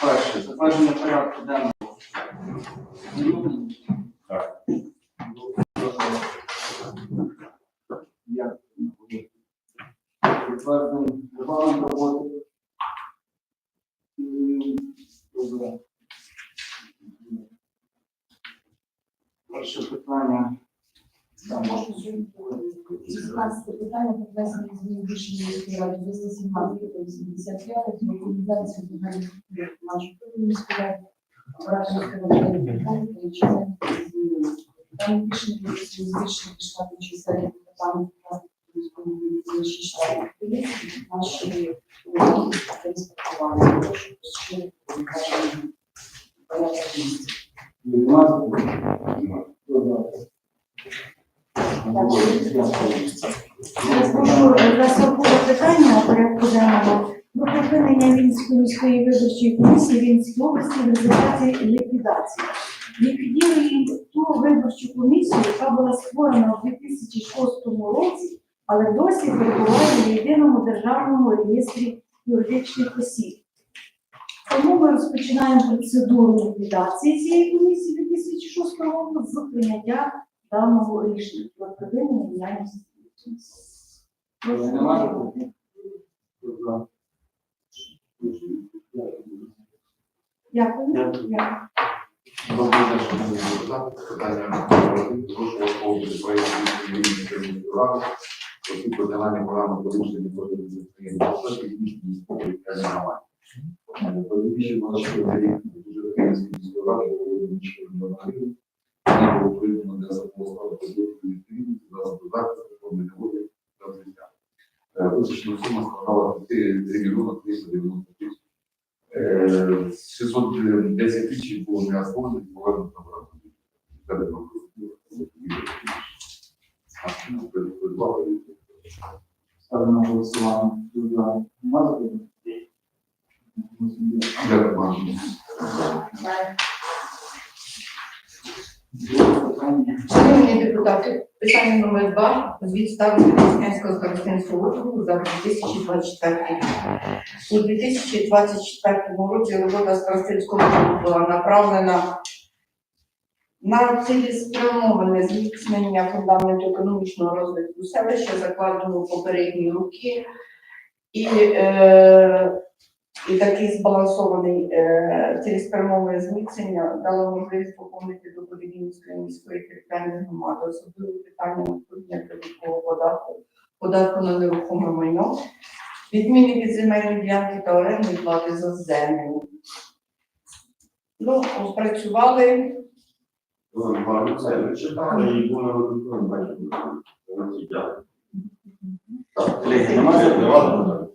Перше, затвердження порядку денного. Так. Я. Затвердження регламент роботи. М, добре. Перше питання. Там можна 16 питання про внесення змін в рішення міської ради 217 та 85 про загальних нашої міської ради, обрати міської ради та члени змінили. Там рішення про збільшення штату чисельних департаменту міської ради 6 штатів одиниць, наші та інспектування. Прошу розширити повноваження порядку місця. Я прошу розраховувати питання порядку денного про припинення Вінської міської виборчої комісії Вінської області в результаті ліквідації. Ліквідуємо ту виборчу комісію, яка була створена у 2006 році, але досі перебуває в єдиному державному реєстрі юридичних осіб. Тому ми розпочинаємо процедуру ліквідації цієї комісії 2006 року з прийняття даного рішення про припинення діяльності. Немає? Дякую. Дякую. Дякую. Добрий день, шановні депутати. Питання. Прошу вас погодити проєкт рішення ради про суд програми порушення проти підприємства технічної спокою та громаді. По 2024 рік дуже Вінницької міської ради було визначено було придано для законодавства продуктів відповідності засобу захисту, форми води та життя. Визначена сума складала 3 мільйони 390 тисяч. Е, 610 тисяч було не освоєно, повернуто в. Ставлю на голосування. Дякую питання. Шановні депутати, питання номер два. Звіт ставлю Деснянського старостинського округу за 2024 рік. У 2024 році робота старостинського округу була направлена на цілеспрямоване зміцнення фундаменту економічного розвитку селища, закладеного попередні роки. І, е, і такий збалансований е, цілеспрямоване зміцнення дало можливість поповнити доходи Вінницької міської територіальної громади, особливо питання надходження прибуткового податку, податку на нерухоме майно, відміни від земельної ділянки та орендної плати за землю. Ну, опрацювали Це читали і було бачите. Колеги, нема запитань?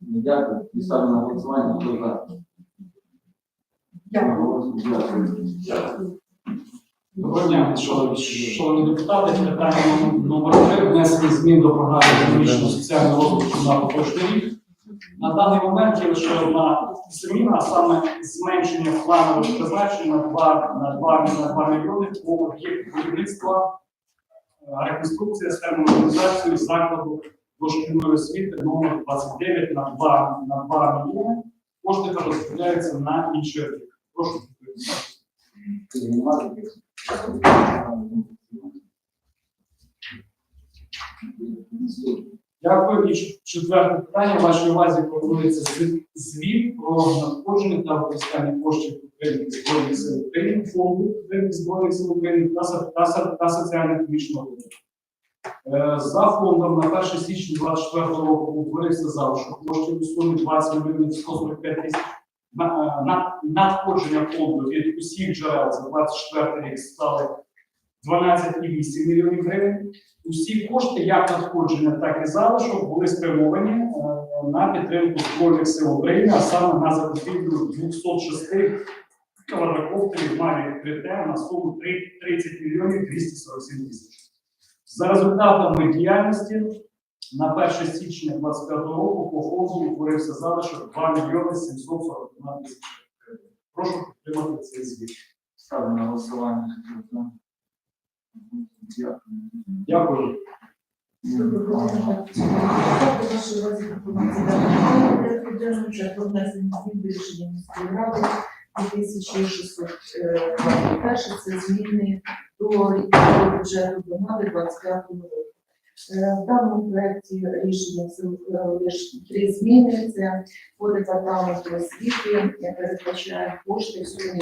Дякую. І ставлю на голосування. Хто за? Дякую. Дякую. Доброго дня, шановні шановні депутати. Питання номер три внесення змін до програми економічного соціального розвитку на поточний рік. На даний момент є лише одна зміна, а саме зменшення планового призначення на 2, на 2, на 2 мільйони по об'єкту будівництва, е, реконструкція з термоорганізацією закладу дошкільної освіти номер 29 на 2, на 2 мільйони. Кошти розподіляються на інший об'єкт. Прошу. Дякую. І четверте питання. Вашій увазі пропонується звіт- про надходження та використання коштів підтримки Збройних сил України, фонду підтримки Збройних сил України та соціально-економічного розвитку. Е, За фондом на 1 січня 2024 року утворився залишок коштів у сумі 20 мільйонів 145 тисяч. Е, Надходження фонду від усіх джерел за 24 рік стали 12,8 мільйонів гривень. Усі кошти, як надходження, так і залишок, були спрямовані е, на підтримку Збройних сил України, а саме на закупівлю 206 квадрокоптерів Mavic 3T на суму 30 мільйонів 247 тисяч. За результатами діяльності на 1 січня 2025 року по фонду утворився залишок 2 мільйони 741 тисяча гривень. Прошу підтримати цей звіт. Ставлю на голосування. За? Дякую. Дякую. Вашої увазі пропонується дане порядку денного це 2621, зміни до бюджету громади 25 року. Е, В даному проєкті рішення всього лише три зміни. Це по департаменту освіти, я передбачаю кошти в сумі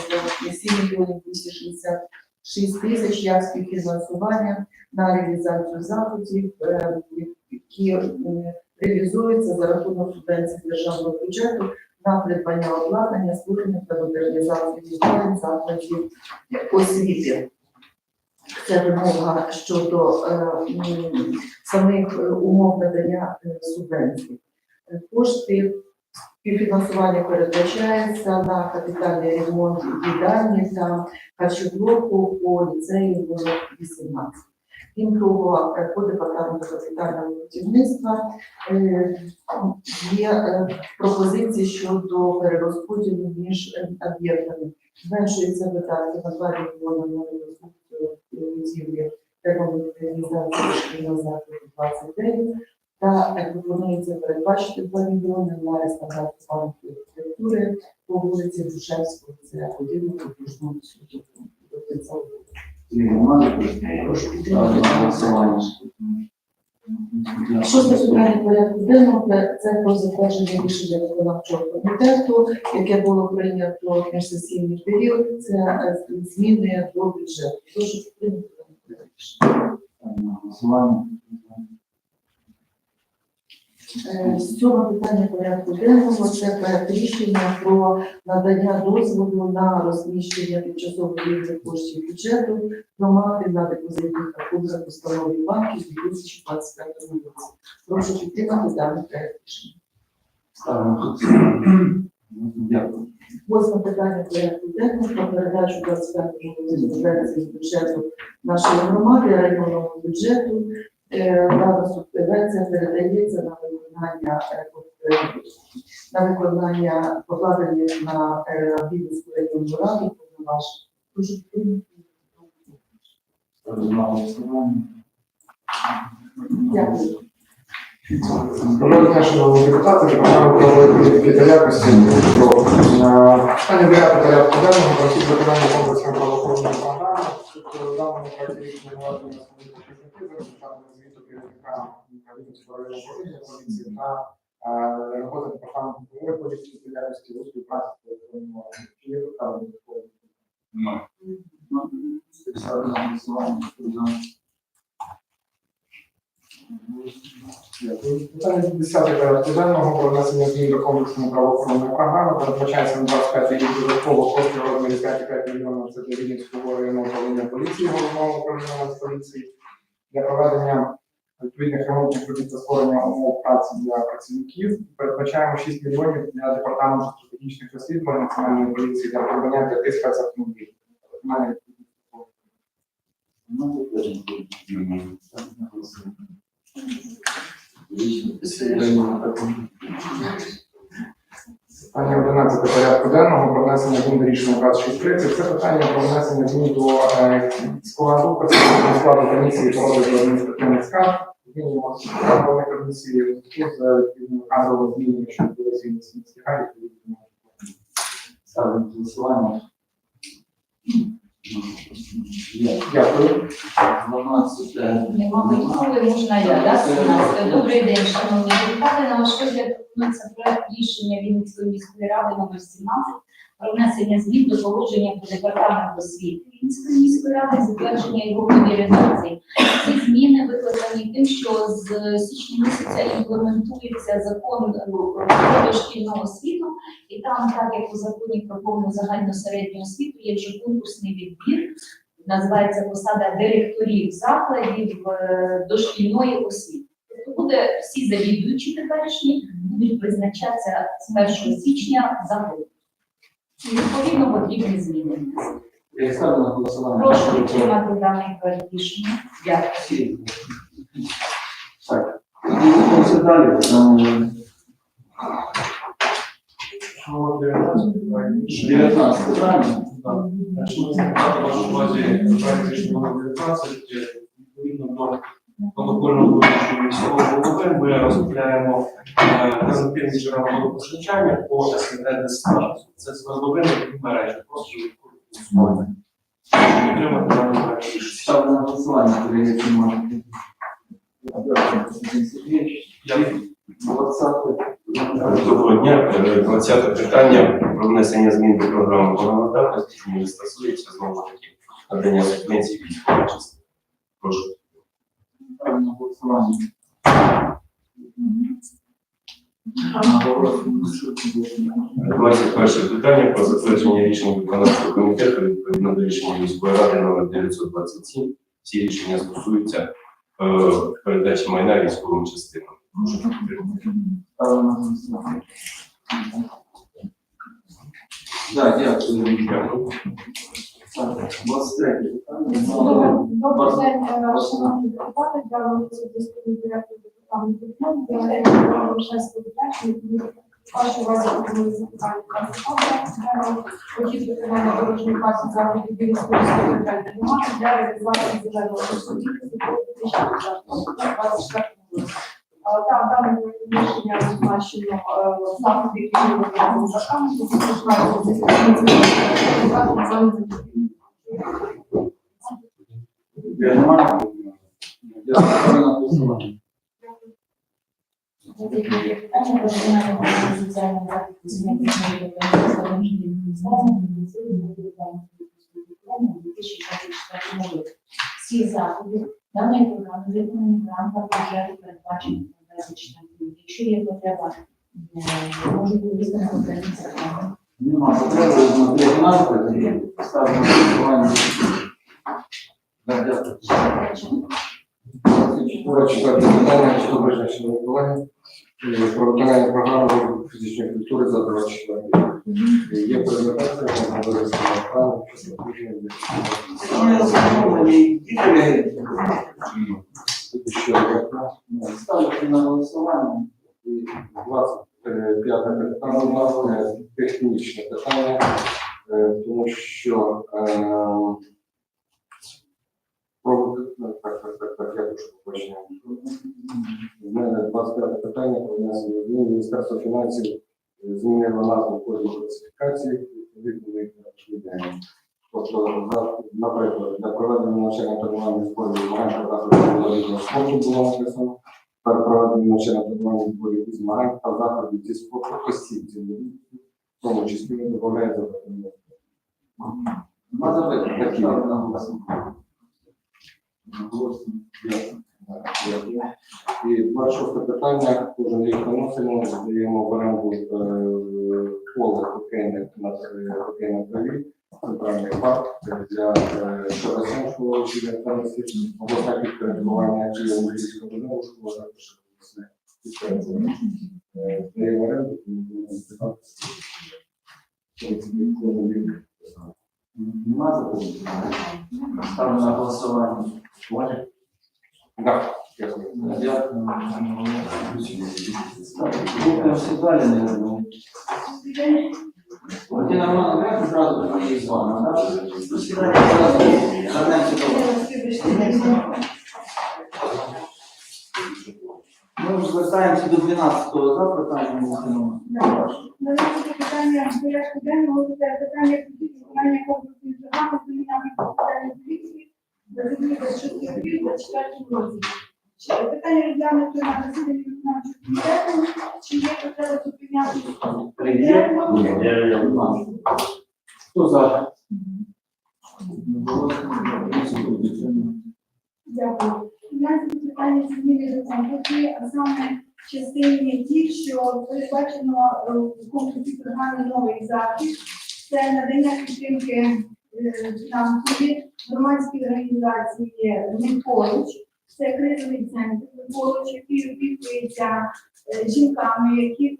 7 мільйонів 266 тисяч як співфінансування на реалізацію заходів, е, які е, реалізуються за рахунок субвенцій державного бюджету на придбання обладнання, створення та модернізацію військових закладів освіти. Це вимога щодо е, самих е, умов надання е, субвенцій. Е, Кошти співфінансування передбачається на капітальний ремонт їдальні та харчоблоку по ліцею номер 18. Крім того, е, по департаменту капітального будівництва е, є е, пропозиції щодо перерозподілу між об'єктами. Зменшується видатки на 2 мільйони на реконструкцію будівлі шкільного закладу 29 та пропонується передбачити 2 мільйони на реставрацію архітектури по вулиці Душевського, це будинок окружного суду. Прошу Ставлю підтримати. Шосте питання порядку денного це- про затвердження рішення виконавчого комітету, яке було прийнято в міжсесійний період. Це е, зміни до бюджету. Прошу підтримати. Е, Сьоме питання порядку денного це проект рішення про надання дозволу на розміщення тимчасово вільних коштів бюджету громади на депозитних рахунках установі банків у 2025 році. Прошу підтримати даний проект рішення. Дякую. Восьме питання порядку денного про передачу 25 році бюджету нашої громади, районному бюджету. Е, Дана субвенція передається на виконання е, е, на виконання покладених на е, Вінницьку районну раду повноважень. На. Дякую. Доброго дня, шановні депутати, департамент правової політики та якості про е, питання дев'яте порядку денного про хід виконання комплексної правоохоронної програми. В даному проекті рішення наведені основні показники за результатами керівника районного управління поліції та роботи департаменту правової та якості у співпраці з органами. Чи є 10 порядку про внесення змін до комплексної правоохоронної програми передбачається на 25 рік додатково коштів розмірі 5,5 мільйонів це для Рівненського районного управління поліції, головного управління поліції для проведення відповідних ремонтних робіт та створення умов праці для працівників. Передбачаємо 6 мільйонів для департаменту стратегічних розслідувань національної поліції для придбання п'яти спецавтомобілів. Питання 11 порядку денного про внесення змін до рішення 2630. Це питання про внесення змін до е, складу складу комісії по розгляду адміністративних скарг. Змінюємо складової комісії в зв'язку з змінами, що відбулися в міській раді. відповідно. Голосування. Дякую. 12. е, можна я, так? Добрий день, шановні депутати. На ваш вигляд пропонується проект рішення Вінницької міської ради номер 17 про внесення змін до положення про департамент освіти Вінницької міської ради, затвердження його реалізації. Ці зміни викликані тим, що з січня місяця імплементується закон про дошкільну освіту, і там, так як у законі про повну загальну середню освіту, є вже конкурсний відбір називається посада директорів закладів е, дошкільної освіти. Тобто буде всі завідуючі теперішні будуть призначатися з 1 січня за год. І відповідно потрібні зміни. Я ставлю на голосування. Прошу підтримати даний проект рішення. Дякую. Так. Рухаємося далі. Е, 19 питання? 19 правильно? Шановні депутати, вашу увазі проект рішення номер 19 е, відповідно до протокольного міського голови ми розробляємо е, альтернативні джерела водопостачання по СНД «Десна». Це свердловини і мережі. Просто голосувати. Підтримати. Ставлю на голосування, колеги, Тимошенко. Дякую. Доброго дня. Е, 20 питання про внесення змін до програми гуманітарності, що не стосується знову ж таки надання субвенцій військової частини. Прошу. Ставлю на голосування. Буде. 21 питання про затвердження рішення виконавчого комітету відповідно до рішення міської ради номер 927. Ці рішення стосуються е, передачі майна військовим частинам. Так, дякую. Дякую. Так, 23 питання. Добрий день, шановні депутати, для високої директор департаменту фонду, для Рошенського дитячого, вашу увазі пропоную запитання про хотів виконання дорожньої праці заходів Вінницької міської територіальної громади для реалізації бюджетного ресурсу до 2024 року. Та дане рішення зазначено е, заходи, які виконуємо за камеру, які починаються з Я не маю. Я ставлю на голосування. Питання про виконання програми соціального захисту сімейних членів організації 2024 року. Всі заходи даної програми виконані в рамках бюджету передбачених на 24 рік. Якщо є потреба, е, можуть бути виконані окремі закони. Нема потреби на 19 ставлю на голосування. Дякую. Друге, четверте питання, що визначено колеги. Е, Про виконання програми фізичної культури за 24 рік. Є презентація, можна вивести на екран, що одне. На голосування. І 25 питання у нас е, технічне питання, е, тому що е, про так, так, так, так, я прошу побачення. У мене 25 питання про внесення змін. Міністерство фінансів е, змінило назву кодів класифікації, відповідно їх не. Тобто, за- наприклад, для проведення навчання тренування зборів змагань та заходів спорту було написано та проведення навчання тренування зборів і змагань та заходів зі спорту осіб в тому числі дозволяє запитання. Нема запитань. І 26 питання, кожен рік виносимо, здаємо в оренду е, поле хокейне на е, траві, центральний парк для Шарасенського діяльності, обласне підпорядкування чи Олімпійського знову школа, також підпорядкування. Здаємо оренду, тому будемо звертатися. Кожен рік. Нема запитань. Ставлю на голосування. Може? Так, дякую. Дякую. Рухаємо далі, не знаю. От і як зразу приїзд з вами, так? Зразу, гарненько звертаємося до 12-го запитання. Мухиного. Питання порядку денного це питання виконання комплексної програми кримінальної процесуальної поліції за 2026 рік 24 році. Питання розглянуто на засіданні виконавчого комітету, чи є потреба зупиняти? Хто за? Дякую. У нас є питання зміни до конкурсу, а саме частині ті, що передбачено е, в конкурсі програми новий захід. Це надання підтримки е, фінансові громадській організації «Ми поруч». Це кризовий центр «Ми поруч, який опікується е, жінками, які е,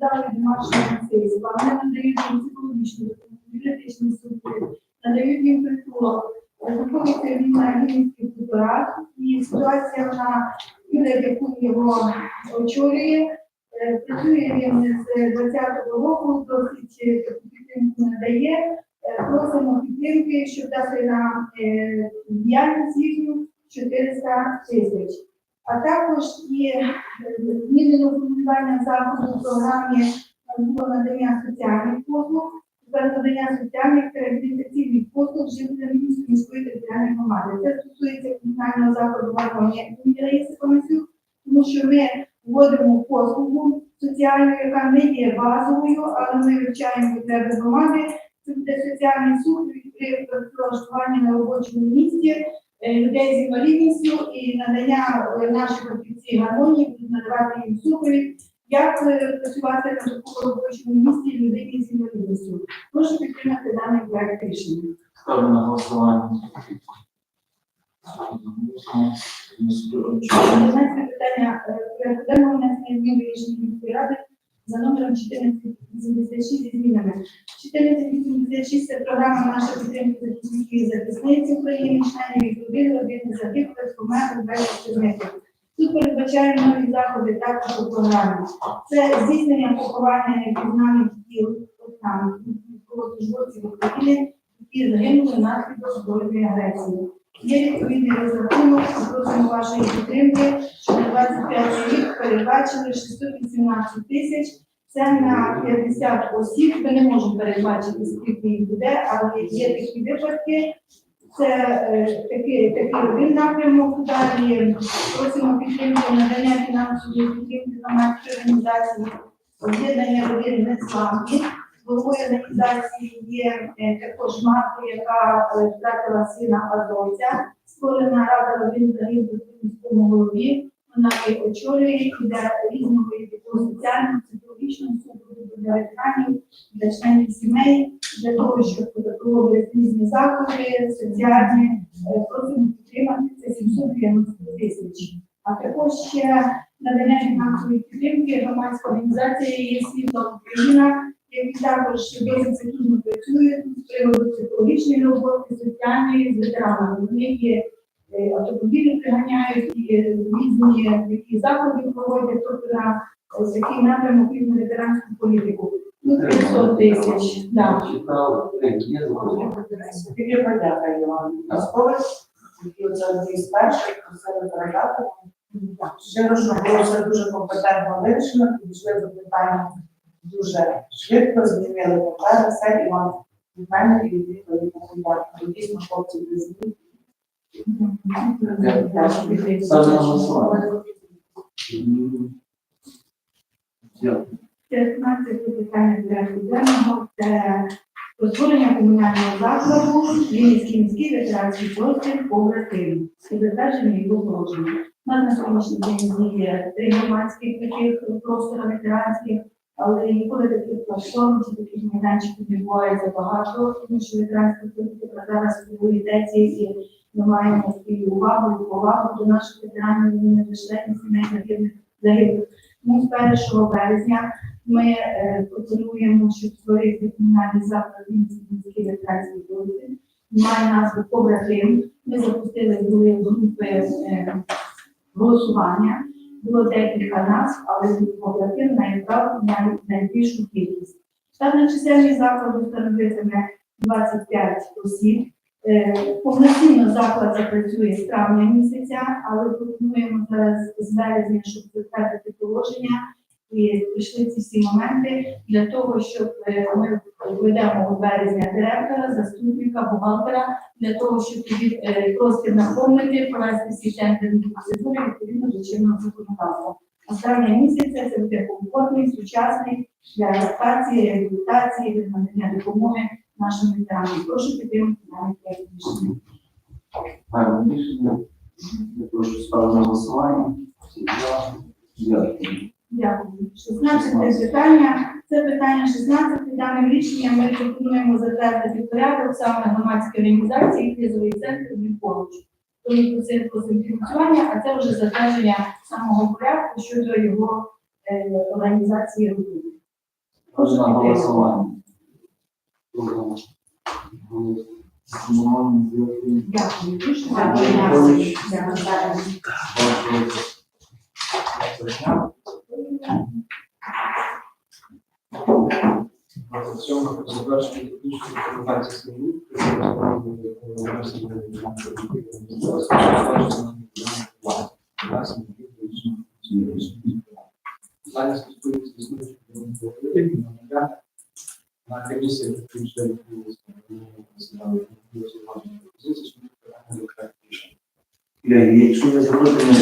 постраждали від домашнього насильства. Вони надають їм психологічну допомогу, юридичні супровід, надають їм притулок знаходиться він на Рівненських хуторах, і ситуація вона Юрій, яку його очолює. Е, Працює він з 20-го року, досить таку підтримку надає. Е, Просимо підтримки, щоб дати нам е, діяльність їхню, 400 тисяч. А також є зміни до функціонування заходу в програмі надання соціальних послуг, за надання соціальних та реабілітаційних послуг жителям Мінської міської територіальної громади. Це стосується комунального закладу імені Раїси Панасюк, тому що ми вводимо послугу соціальну, яка не є базовою, але ми вивчаємо потреби громади. Це буде соціальний супровід при працевлаштуванні на робочому місці е, людей з інвалідністю і надання е, наших фахівців гармонії будуть надавати їм супровід, як е, працювати на такому робочому місці людині з інвалідністю. Прошу підтримати даний проект рішення. Ставлю на голосування. Одинадцяте питання е, порядку денного внесення змін до рішення міської ради за номером 1486 зі змінами. 1486 – це програма наша підтримки захисників і захисниць України, членів їх родин, родини загиблих, померлих, безвісти зниклих. Тут передбачаємо нові заходи також у програмі. Це здійснення поховання непізнаних тіл військовослужбовців України, які загинули внаслідок збройної агресії. Є відповідний розрахунок, просимо вашої підтримки, що на 25 рік передбачили 618 тисяч. Це на 50 осіб. Ми не можемо передбачити, скільки їх буде, але є такі випадки. Це е, такий, такий один напрямок. Далі просимо підтримки надання фінансової підтримки громадської організації, об'єднання родин незламні. Головою організації є е, також мати, яка е, втратила сина азовця. Створена рада родин загиблих у міському голові. Вона її очолює і для різного виду соціального, психологічного ветеранів, для членів сімей, для того, щоб проводити різні заходи, соціальні, е, просимо підтримати це 790 тисяч. А також ще надання фінансової підтримки громадська організація світла Україна, які також досить активно працюють з приводу психологічної роботи, соціальної з ветеранами. Вони є е, автомобілі приганяють і різні які заходи проводять, тобто на напрямок рівну ветеранську політику. Ну, 500 тисяч. Да. Читав, е, є? Тільки подяка Івану Московець, який оце одні з перших просили передати. Щиро, що було все дуже компетентно вирішено, підійшли до питання дуже швидко, змінили папери, все, Іван від мене і від відповіді на подяку. Дійсно, хлопці без змін. Ставлю на. 15 питання порядку денного це створення комунального закладу Вінницький міський ветеранський простір побратим і затвердження його положення. У нас на сьогоднішній день діє три громадських таких простора ветеранських, але ніколи таких платформ чи таких майданчиків не буває забагато, тому що ветеранська політика зараз пріоритеті і ми маємо свою увагу і повагу до наших ветеранів, не членів сімей загиблих. Тому з 1 березня ми е, пропонуємо, щоб створити комунальний заклад Вінницький міський ветеранський. Має назву побратим. Ми запустили були групи е, голосування. Було декілька назв, але побратим найправ най, найбільшу кількість. Штатна чисельність закладу становитиме 25 осіб. Е, Повноцінно заклад запрацює з травня місяця, але пропонуємо зараз з березня, щоб затвердити положення і прийшли ці всі моменти для того, щоб е, ми введемо у березня директора, заступника, бухгалтера, для того, щоб тоді е, простір наповнити, провести всі тендерні процедури відповідно до чинного законодавства. А місяця це буде комфортний, сучасний для адаптації, реабілітації, надання допомоги нашим ветеранам. Прошу підтримати даний проект рішення. Я прошу ставити на голосування. Всі за. Дякую. Дякую. 16 питання. Це питання 16. Даним рішенням ми пропонуємо затвердити порядок саме громадської організації кризовий центр він поруч. Тому про фінансування, а це вже затвердження самого порядку щодо його е, організації роботи. Ставлю на голосування. Дякую. Дуже Дякую. дякую. Дякую. 27 про технічної документації землі, Питання стосується існуючих на комісії технічної Якщо ви запитання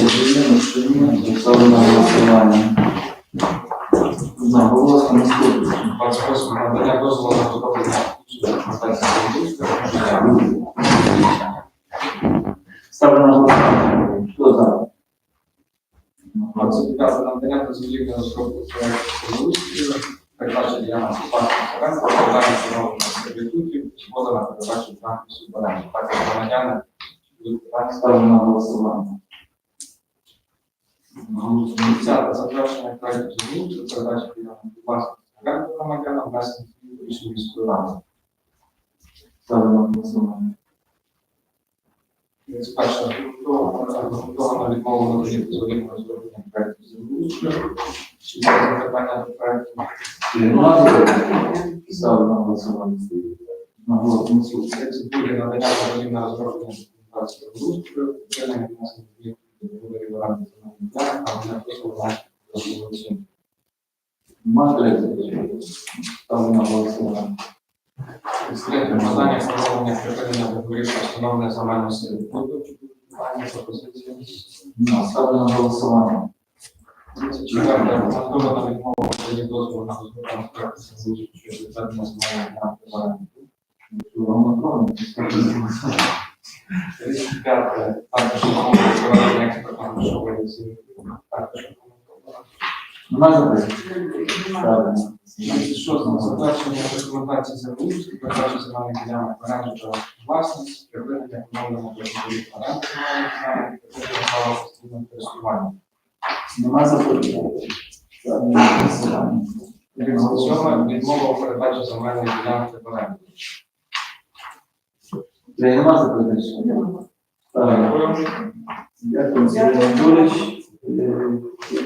проекту землеустрою, передача власності оренди громадянам, до рішення міської ради. Ставлю на голосування. Перше, аргументовано відмову надання дозволів на розроблення проекту землеустрою. Чи є запитання до? Ставлю на голосування. На голос наступний. 32 надання дозволів на розроблення документації вчинення відносин змін до договорів оренди земельних ділянок, а не дозволу Нема? Ставлю на голосування. Слід виконання встановлення припинення договорів про встановлення земельного сервітуту. Питання пропозиції. Ставлю на голосування. 34. Аргументовано відмову надання дозволу на розроблення проекту землеустрою щодо відведення земельної ділянки в оренду. Громадяни, 35. Також відмову проведення експертно-грошової. Також аргументовано. Нема запитань? Ставлю. 36. Затвердження рекомендацій землеустрою, передача земельних ділянок в оренду та власність, припинення поновлення договорів оренди земельних ділянок, припинення права постійного користування. Нема запитань? 37. Відмова у передачі земельної ділянки в оренду. Нема запитань? Ставлю. Дякую, Сергій Анатолійович. Е,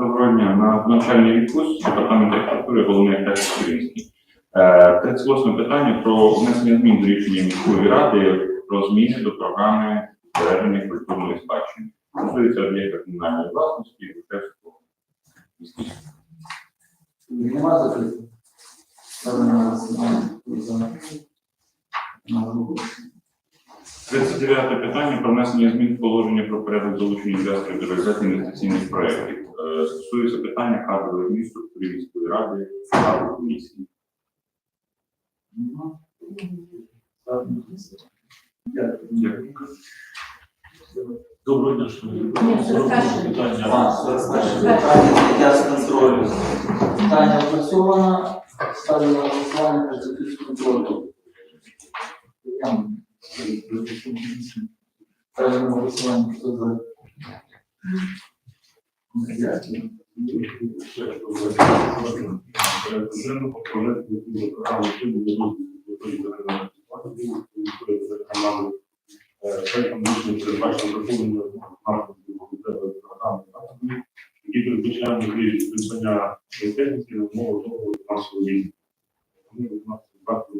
Доброго дня. На навчальний відпуск департамент архітектури головний архітектор Киринський. Е, 38 питання про внесення змін до рішення міської ради про зміни до програми збереження культурної спадщини. Стосується об'єкта комунальної власності і Грушевського міста. Нема запитань? Хто за? На голову. 39 питання про внесення змін в положення про порядок залучення інвесторів до реалізації інвестиційних проєктів. Е, Стосується питання кадрових міст структури міської ради та комісії. Дякую. Доброго дня, шановні. Ні, це. Питання. Опрацьовано. Ставлю на голосування закритий контролю. Ставлю на голосування. Хто за? Дякую. які передбачають придбання техніки на умови того фінансового рівня. Тому у нас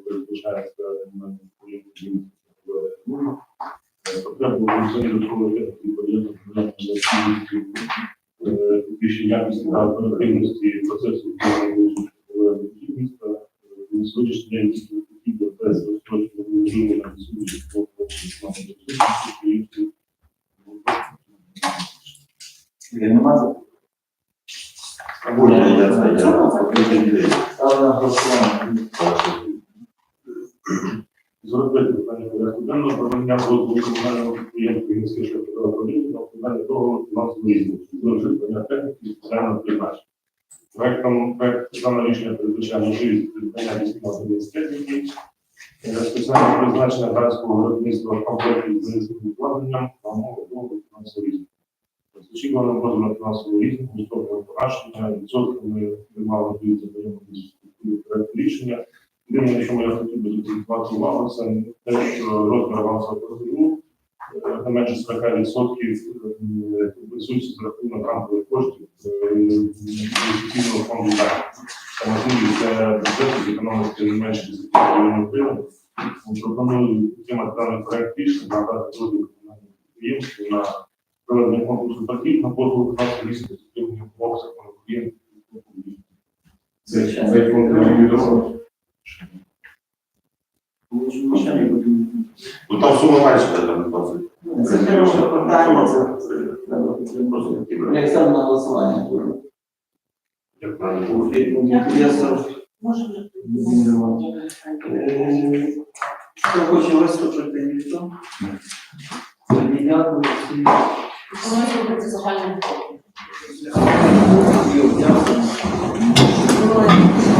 передбачається на підвищення якості та оперативності процесу міста. На сьогоднішній день необхідно без розстрочного режиму на сьогодні Ставлю на голосування. Зробити питання порядку денного про надання дозволу комунального підприємства міське шляхове управління на виконання договору фінансового різного придбання техніки і спеціального призначення. Проектом проект дане рішення передбачає можливість придбання військової техніки, спеціального призначення градського виробництва комплектів з низьким обладнанням на умови договору фінансового різного. З очікуваним дозволом фінансового різного, міжнародного погашення, відсотками приймали діються прийомні проекту рішення. Єдине, що я хотів би звертати увагу, це те, що розмір авансового платежу е, не менше 40% компенсується за рахунок рамкових коштів е, інвестиційного фонду «Дайм». та можливість е, бюджету зекономити не менше 10 мільйонів гривень. Пропоную підтримати даний проект рішення, надати дозвіл комунальному підприємству на проведення конкурсу торгів на послугу місця підтримання умов закону України. Це пункт не відомо. Тому що не будемо. Ну там сума менше, там 20. Це хороше питання. Як ставлю на голосування? Як правильно. Я сам Може вже Хто хоче виступити, ніхто? Всім. Дякую.